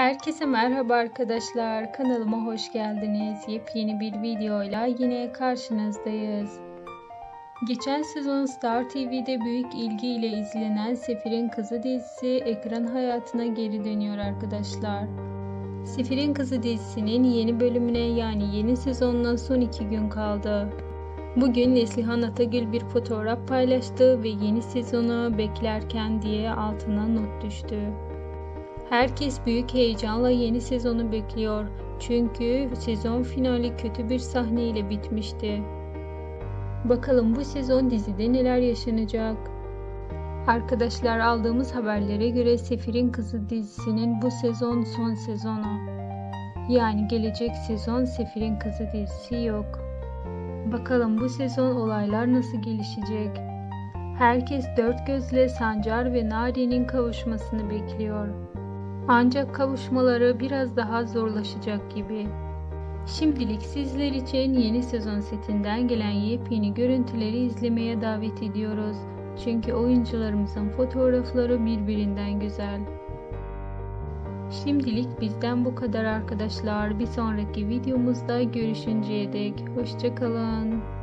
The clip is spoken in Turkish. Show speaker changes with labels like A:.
A: Herkese merhaba arkadaşlar. Kanalıma hoş geldiniz. Yepyeni bir videoyla yine karşınızdayız. Geçen sezon Star TV'de büyük ilgiyle izlenen Sefir'in Kızı dizisi ekran hayatına geri dönüyor arkadaşlar. Sefir'in Kızı dizisinin yeni bölümüne yani yeni sezonuna son iki gün kaldı. Bugün Neslihan Atagül bir fotoğraf paylaştı ve yeni sezonu beklerken diye altına not düştü. Herkes büyük heyecanla yeni sezonu bekliyor. Çünkü sezon finali kötü bir sahneyle bitmişti. Bakalım bu sezon dizide neler yaşanacak? Arkadaşlar aldığımız haberlere göre Sefir'in Kızı dizisinin bu sezon son sezonu. Yani gelecek sezon Sefir'in Kızı dizisi yok. Bakalım bu sezon olaylar nasıl gelişecek? Herkes dört gözle Sancar ve Nari'nin kavuşmasını bekliyor. Ancak kavuşmaları biraz daha zorlaşacak gibi. Şimdilik sizler için yeni sezon setinden gelen yepyeni görüntüleri izlemeye davet ediyoruz. Çünkü oyuncularımızın fotoğrafları birbirinden güzel. Şimdilik bizden bu kadar arkadaşlar. Bir sonraki videomuzda görüşünceye dek hoşçakalın.